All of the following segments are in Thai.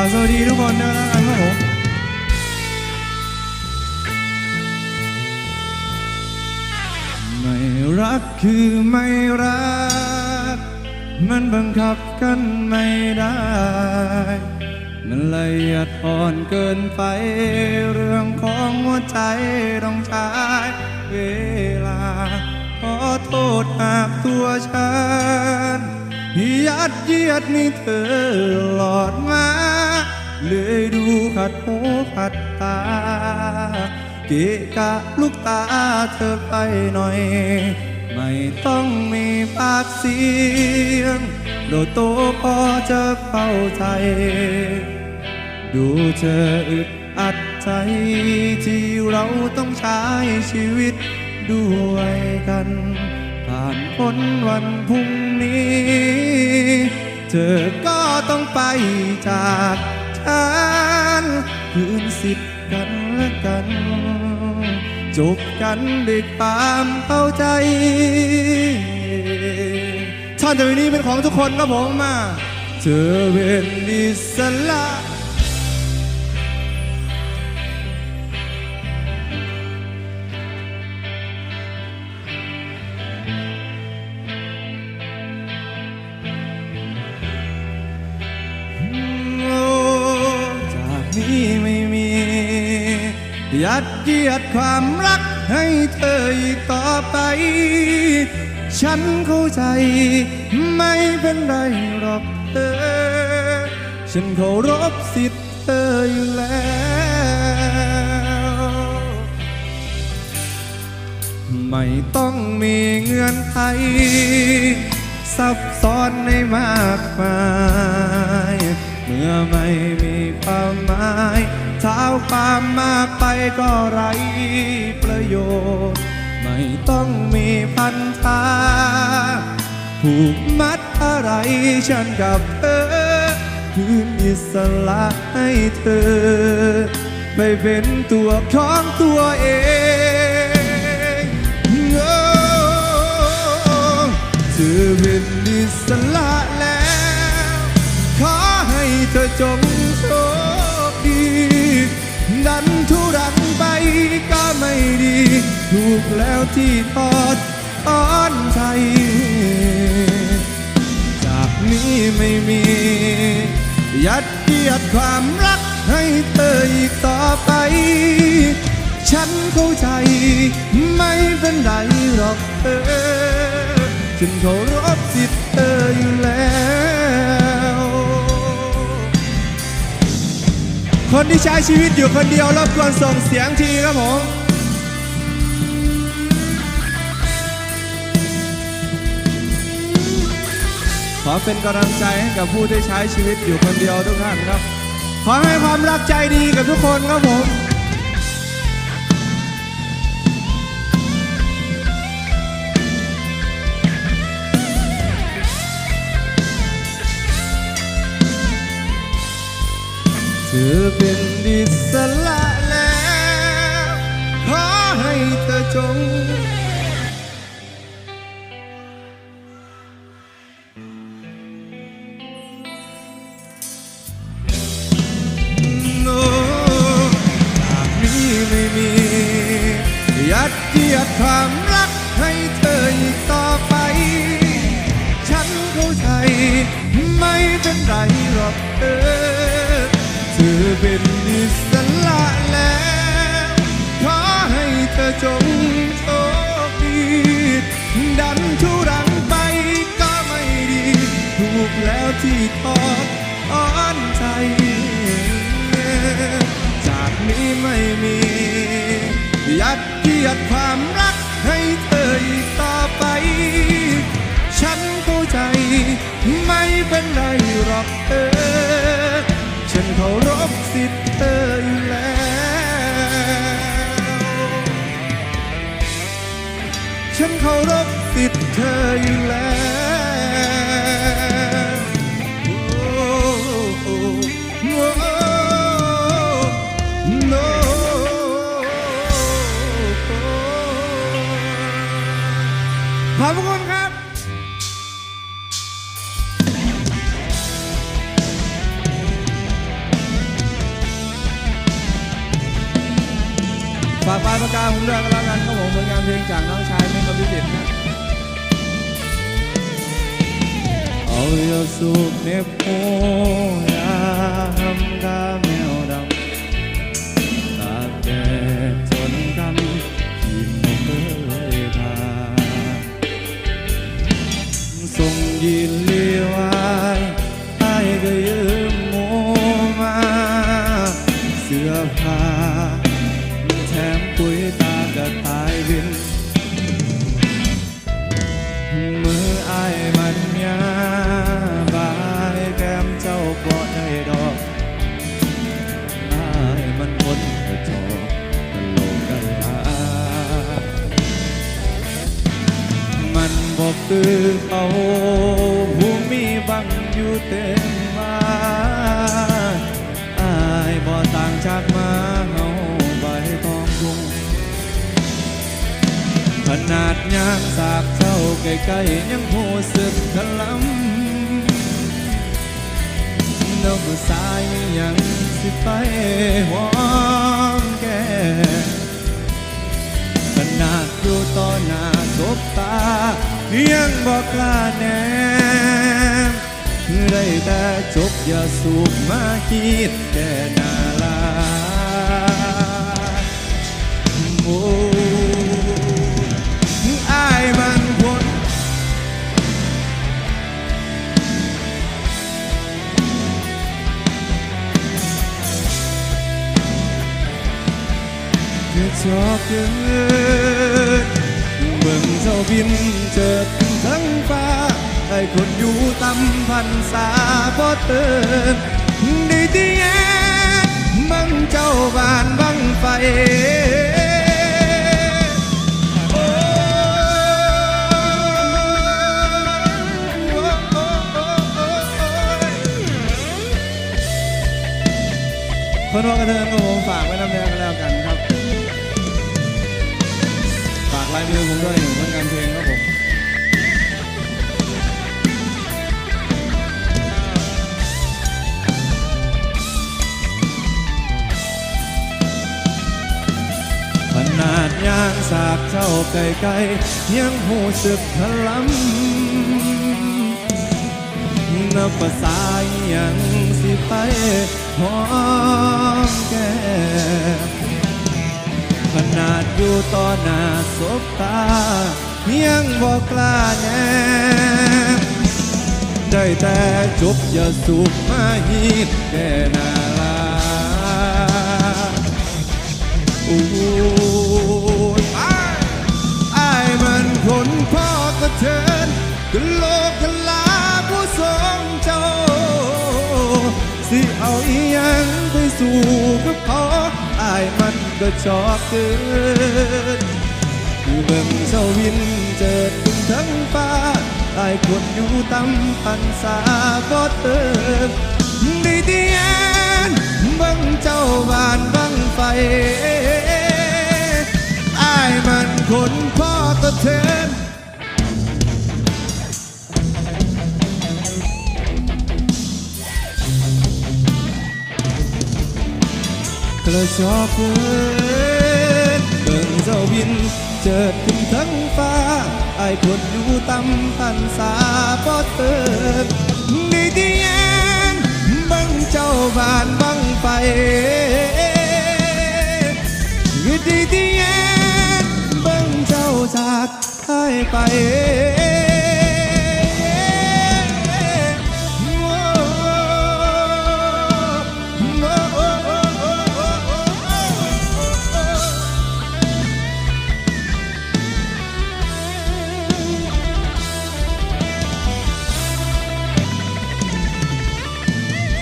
สวัสดีทุกคนนะครับผมไม่รักคือไม่รัก มันบังคับกันไม่ได้ มันละเอียดอ่อนเกินไป เรื่องของหัวใจต้องใช้เวลา ขอโทษหากตัวฉันยัดเยียดในเธอหลอดมา เลยดูขัดหูขัดตา เกะกะลูกตาเธอไปหน่อย ไม่ต้องมีปากเสียงโดโตพอจะเข้าใจ ดูเธออึดอัดใจที่เราต้องใช้ชีวิตด้วยกัน ผ่านพ้นวันพรุ่งนี้ เธอก็ต้องไปจาก ทานคืนสิทธิ์กันและกันจบกันด้วยความเข้าใจท่อนต่อไปนี้เป็นของทุกคนครับผมมาเธอเป็นอิสละ ยัดเยียดความรักให้เธออีกต่อไป ฉันเข้าใจไม่เป็นไรหรอกเธอ ฉันเคารพสิทธิ์เธออยู่แล้ว ไม่ต้องมีเงื่อนไขซับซ้อนในมากมายเมื่อไม่มีความหมายเท้าความมาก ไปก็ไรประโยชน์ ไม่ต้องมีพันธาผูกมัดอะไรฉันกับเธอ คืนอิสระให้เธอ ไปเป็นตัวของตัวเองเธอเป็นอิสระแล้ว ขอให้เธอจงโชคดี ดันทุรังไปก็ไม่ดี ถูกแล้วที่ทอดอ้อนใจจากนี้ไม่มี ยัดเยียดความรักให้เธออีกต่อไป ฉันเข้าใจ ไม่เป็นไรหรอกเธอฉันเคารพสิทธิ์เธออยู่แล้ว คนที่ใช้ชีวิตอยู่คนเดียวรบกวนส่งเสียงทีครับผม ขอเป็นกำลังใจให้กับผู้ที่ใช้ชีวิตอยู่คนเดียวทุกท่านครับ ขอให้ความรักใจดีกับทุกคนครับผม เป็นดิสละแล้ว ขอให้เธอจง แล้วที่ทอดอ่อนใจ จากนี้ไม่มี ยัดเยียดความรักให้เธออีกต่อไป ฉันเข้าใจไม่เป็นไรหรอกเธอฉันเคารพสิทธิ์เธออยู่แล้วฉันเคารพสิทธิ์เธออยู่แล้วากปลายปากกาผมด้วยกันแล้วกันครับผมผลงานเพลงจากน้องชายเมฆพิจิตรนะเอาอย่าสูบเนบโอยามกาแมวดำตากแดดจนคำที่ไม่เคยผ่าส่งยิน บอกคือเขาผู้มีบังอยู่เต็มมาอายบ่ต่างจากมาเฮาใบตองทุ่งขนาดยางสากเจ้าใกล้ๆยังหูสึกทะลำน้ำสายยังสิไปหอมแก้ขนาดอยู่ต่อหน้าศบตา ยังบอกกล้าแนมได้แต่จบอย่าสูบมาคิดแก่นาลาโอ้อายมันคนเธอชอบเกินเบิ่งเจ้าบินเจิดทั้งฟ้าไอ้คนอยู่ตำพันษาบ่เตือนดีที่แย่บังเจ้าบานบังไฟโอ้โอ้โอ้โอ้โอ้คนว่ากระเทินก็ผมฝากไว้น้ำเนื้อกันแล้วกันครับ ฝากลายมือผมด้วยผลงานเพลงครับผมขนาดยางสากเจ้าไก่ไก่ยังหูสึกพลัมนับภาษายังสิไปหอมแก้ นาดอยู่ต่อหน้าศบตายังบอกกล้าแนมได้แต่จบอย่าสูบมาฮีดแก่นาลาอ้ยอ้อ้ายมันคนพ่อกระเทินกะโลกกะลาผู้ทรงเจ้า สิเอาอีหยังไปสู่กับเขาอาย ก็ชอบเกินคือเบิ่งเจ้าวินเจิดถึงทั้งฟ้าอายคนอยู่ตำปันสาก็เติมดีดีแอนเบิ่งเจ้าบานบังไฟอายมันคนพอ กระชอบเกินเบิ่งเจ้าบินเจิดขึ้นทั้งฟ้าไอ้ายคนอยู่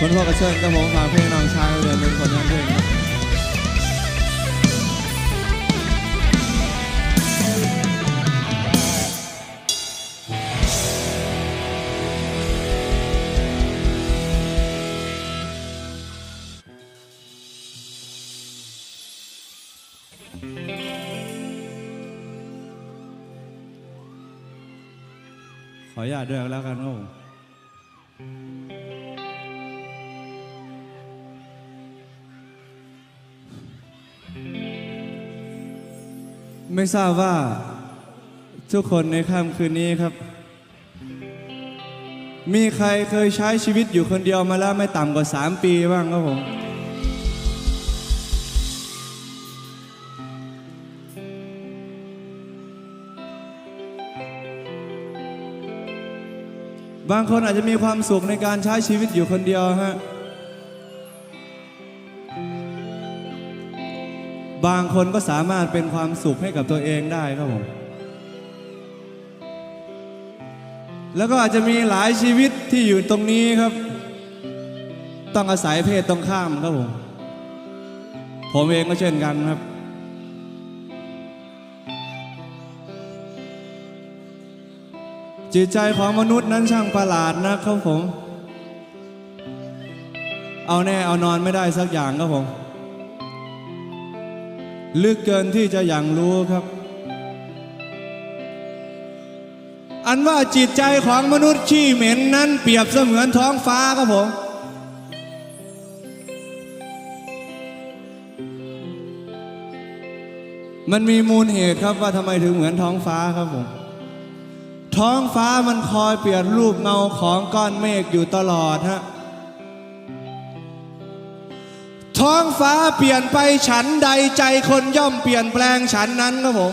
คนพ่อกระเชิญกระผมฝากเพลงน้องชายเดือนเป็นผลงานเพลงครับขออนุญาตด้วยแล้วกันครับผม ไม่ทราบว่าทุกคนในค่ำคืนนี้ครับ มีใครเคยใช้ชีวิตอยู่คนเดียวมาแล้วไม่ต่ำกว่า 3 ปีบ้างครับผม บางคนอาจจะมีความสุขในการใช้ชีวิตอยู่คนเดียวฮะ บางคนก็สามารถเป็นความสุขให้กับตัวเองได้ครับผม แล้วก็อาจจะมีหลายชีวิตที่อยู่ตรงนี้ครับ ต้องอาศัยเพศตรงข้ามครับผม ผมเองก็เช่นกันครับ จิตใจของมนุษย์นั้นช่างประหลาดนะครับผม เอาแน่เอานอนไม่ได้สักอย่างครับผม ลึกเกินที่จะอย่างรู้ครับ อันว่าจิตใจของมนุษย์ขี้เหม็นนั้นเปรียบเสมือนท้องฟ้าครับผมมันมีมูลเหตุครับว่าทำไมถึงเหมือนท้องฟ้าครับผมท้องฟ้ามันคอยเปลี่ยนรูปเงาของก้อนเมฆอยู่ตลอดฮะ ท้องฟ้าเปลี่ยนไปฉันใดใจคนย่อมเปลี่ยนแปลงฉันนั้นครับผม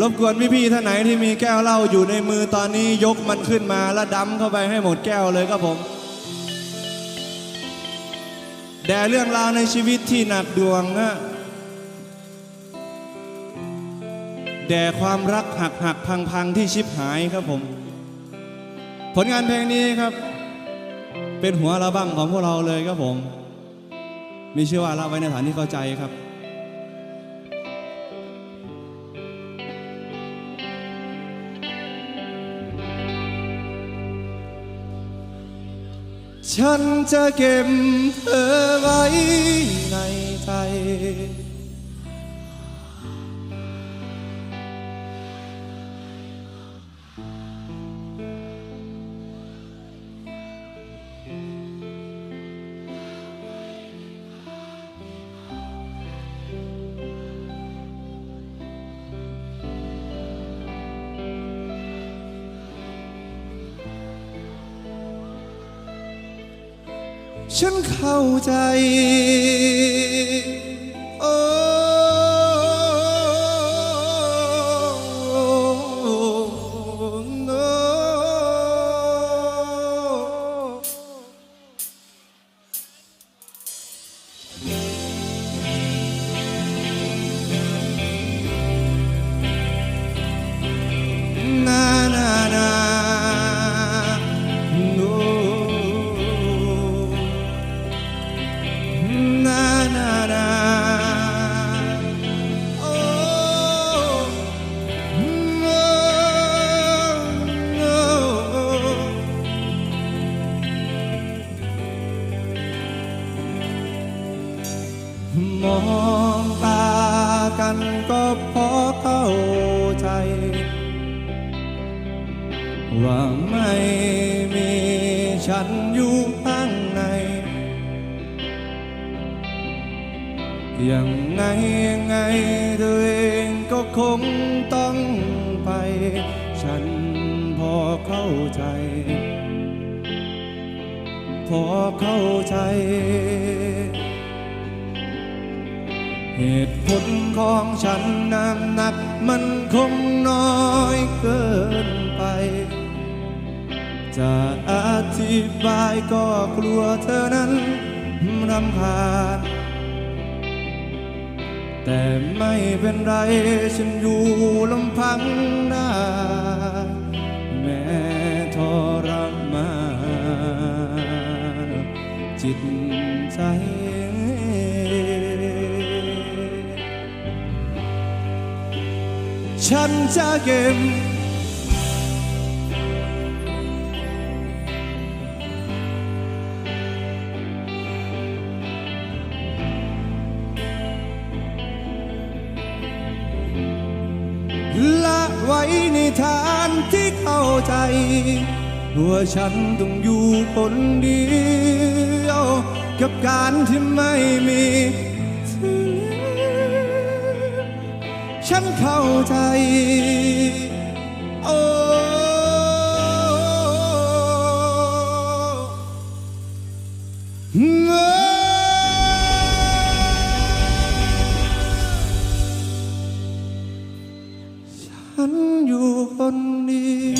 รบกวนพี่ๆท่านไหนที่มีแก้วเหล้าอยู่ในมือตอนนี้ยกมันขึ้นมาแล้วดำเข้าไปให้หมดแก้วเลยครับผมแด่เรื่องราวในชีวิตที่หนักดวงนะ แด่ความรักหักหักพังพังที่ชิบหายครับผม ผลงานเพลงนี้ครับ เป็นหัวระบั้งของพวกเราเลยครับผม มีชื่อว่าละไว้ในฐานที่เข้าใจครับฉันจะเก็บเธอไว้ในใจ เข้าใจ โอ้ ว่าไม่มีฉันอยู่ข้างในยังไงยังไงตัวเองก็คงต้องไป ฉันพอเข้าใจ พอเข้าใจ เหตุผลของฉันนั้นหนักมันคง จะอธิบายก็กลัวเธอนั้นรำคาญแต่ไม่เป็นไรฉันอยู่ลำพังได้แม้ทรมานจิตใจฉันจะเก็บ ละไว้ในฐานที่เข้าใจว่าฉันต้องอยู่คนเดียว กับการที่ไม่มีเธอฉันเข้าใจ โอ้เงฉันอยู่คนเดียว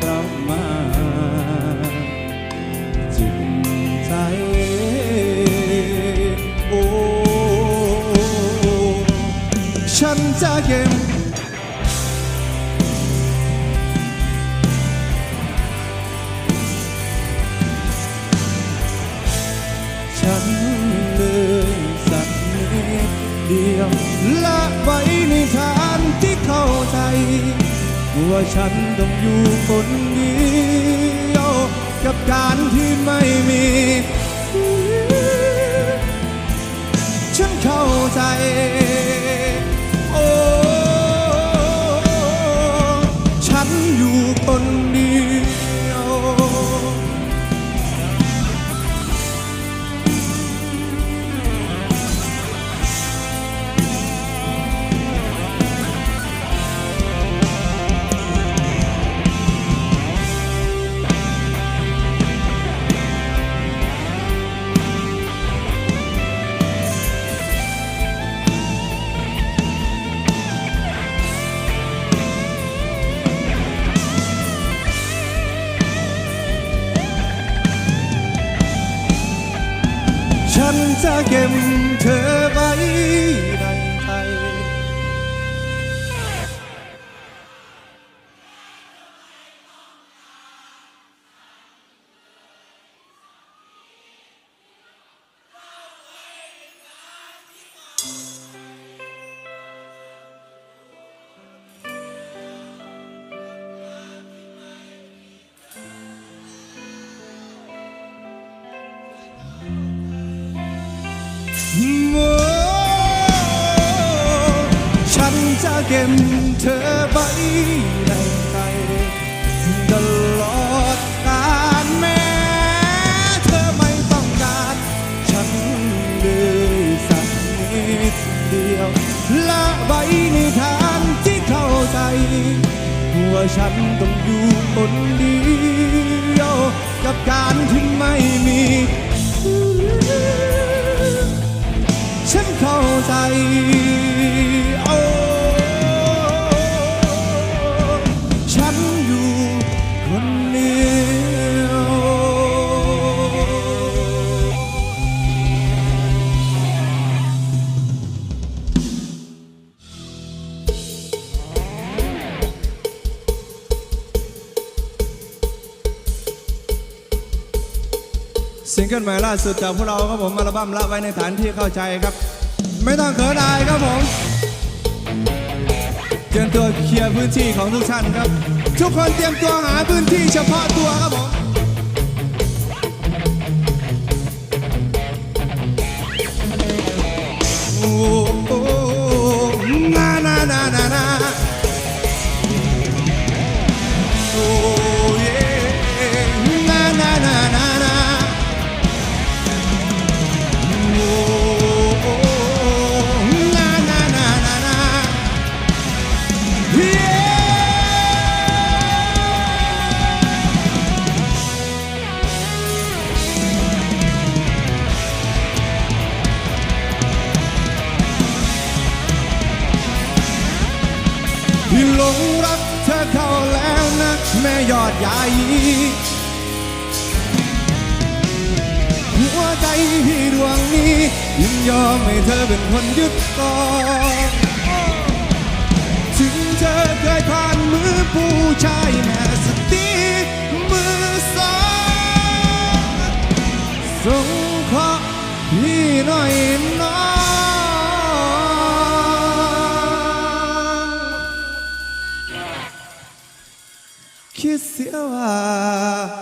ร ฉันจะเก็บฉันเลยสักนิดเดียวละไว้ในฐานที่เข้าใจว่าฉันต้องอยู่คนเดียวกับการที่ไม่มีฉันเข้าใจ จะเก็บเธอ ว่าฉันต้องอยู่คนเดียวกับการที่ไม่มี ฉันเข้าใจาสุดจากพวกเราครับผมอัลบั้มละไว้ในฐานที่เข้าใจครับ ไม่ต้องเขินอายครับผมเตรียมตัวเคลียร์พื้นที่ของทุกท่านครับ ทุกคนเตรียมตัวหาพื้นที่เฉพาะตัวครับผม ดวงนี้ยินยอมให้เธอเป็นคนยึดต่อถึงเธอเคยผ่านมือผู้ชายแม่สติมือสองสงเคพี่หน่อยน้องคิดเสียว่า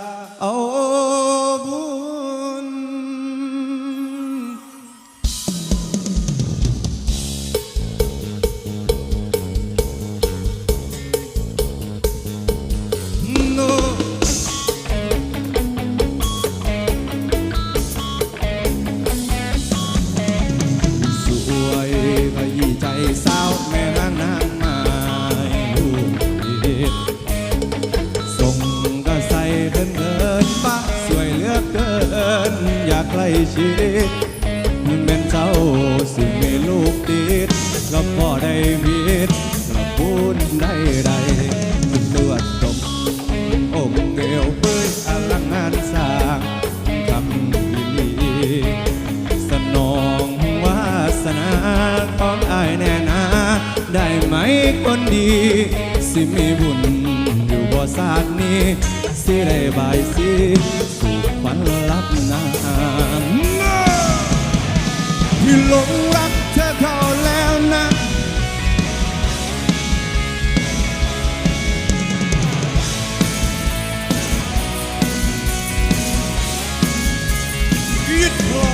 ยึดครอ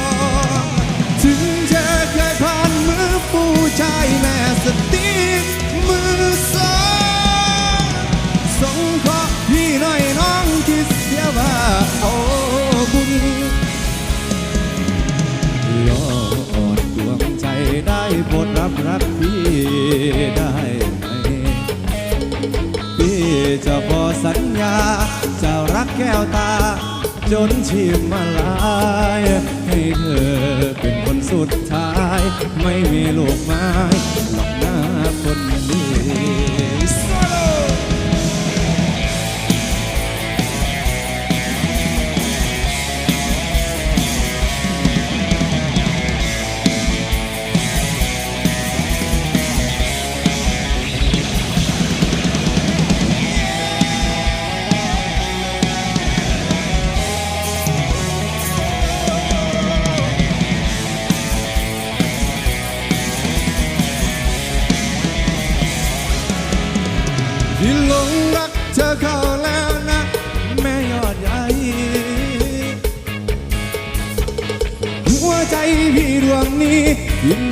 งถึงเธอเคยผ่านมือผู้ชายแม่สติมือสองส่งขอพี่หน่อยน้องที่เสียว่าโอ้บุญยอดดวงใจได้โปรดรับรักพี่ได้ไหมพี่จะขอสัญญาจะรักแก้วตา จนชีพมาลาย ให้เธอเป็นคนสุดท้าย ไม่มีลูกไม้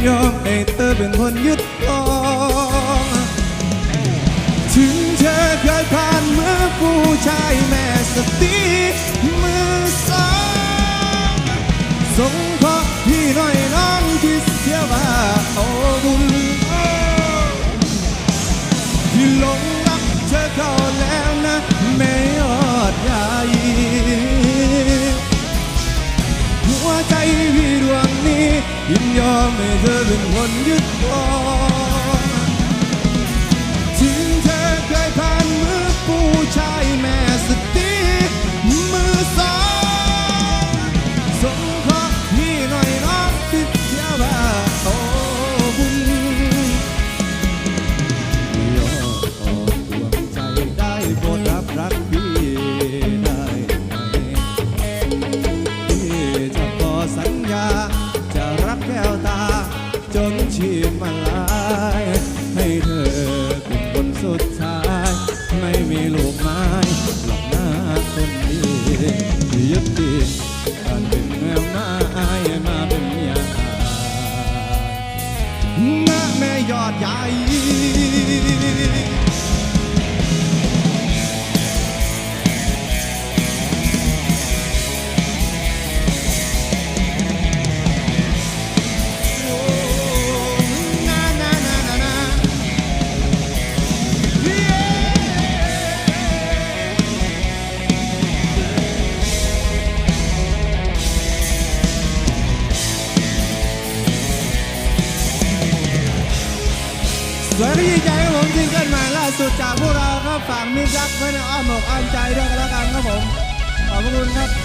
ยอมให้เธอเป็นคนยึดครองถึงเธอเคยผ่านมือผู้ชายแม่สติมือสองสงขอพี่น่อยน้องที่เสียว่าโอ้บุญที่หลงรักเธอเข้าแล้วนะแม่อดใหญ่ นี้ยินยอมให้ ยอดใหญ่ ฝากมิตรรักไว้ในอ้อมอกอ้อมใจด้วยกันแล้วกันครับผม ขอบคุณครับ